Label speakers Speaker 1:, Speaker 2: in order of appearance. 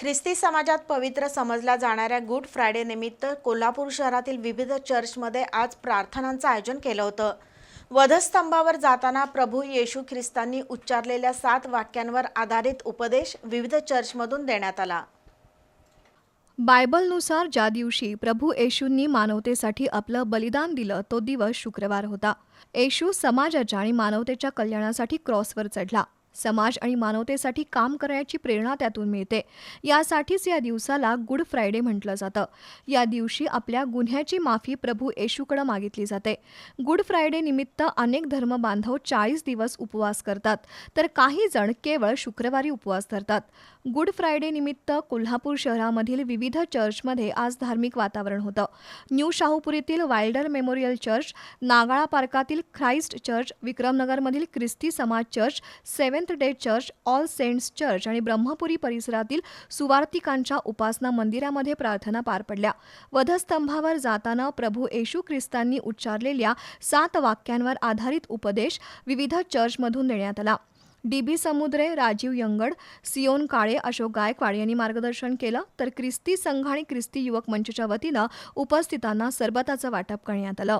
Speaker 1: ख्रिस्ती समाजात पवित्र समजल्या जाणाऱ्या गुड फ्रायडे निमित्त कोल्हापूर शहरातील विविध चर्चमध्ये आज प्रार्थनांचं आयोजन केलं होतं. वधस्तंभावर जाताना प्रभू येशू ख्रिस्तांनी उच्चारलेल्या सात वाक्यांवर आधारित उपदेश विविध चर्चमधून देण्यात आला.
Speaker 2: बायबलनुसार ज्या दिवशी प्रभू येशूंनी मानवतेसाठी आपलं बलिदान दिलं तो दिवस शुक्रवार होता. येशू समाजाच्या आणि मानवतेच्या कल्याणासाठी क्रॉसवर चढला. समाज आणि मानवतेसाठी काम करण्याची प्रेरणा त्यातून मिळते. यासाठीच या दिवसाला गुड फ्रायडे म्हटलं जातं. या दिवशी आपल्या गुन्ह्याची माफी प्रभू येशूकडे मागितली जाते. गुड फ्रायडे निमित्त अनेक धर्मबांधव चाळीस दिवस उपवास करतात. तर काही जण केवळ शुक्रवारी उपवास धरतात. गुड फ्रायडे निमित्त कोल्हापूर शहरामधील विविध चर्चमध्ये आज धार्मिक वातावरण होतं. न्यू शाहूपुरीतील वाईल्डर मेमोरियल चर्च नागाळा पार्कातील ख्राइस्ट चर्च विक्रमनगरमधील ख्रिस्ती समाज church seven seventh day church all saints church आणि ब्रह्मपुरी परिसरातील सुवार्तिकांच्या उपासना मंदिरामध्ये प्रार्थना पार पडल्या. वधस्तंभावर जाताना प्रभू येशू ख्रिस्तांनी उच्चारलेल्या सात वाक्यांवर आधारित उपदेश विविध चर्चमधून देण्यात आला. डी बी समुद्रे राजीव यंगड सियोन काळे अशोक गायकवाड यांनी मार्गदर्शन केलं तर ख्रिस्ती संघ आणि ख्रिस्ती युवक मंचच्या वतीनं उपस्थितांना सरबताचं वाटप करण्यात आलं.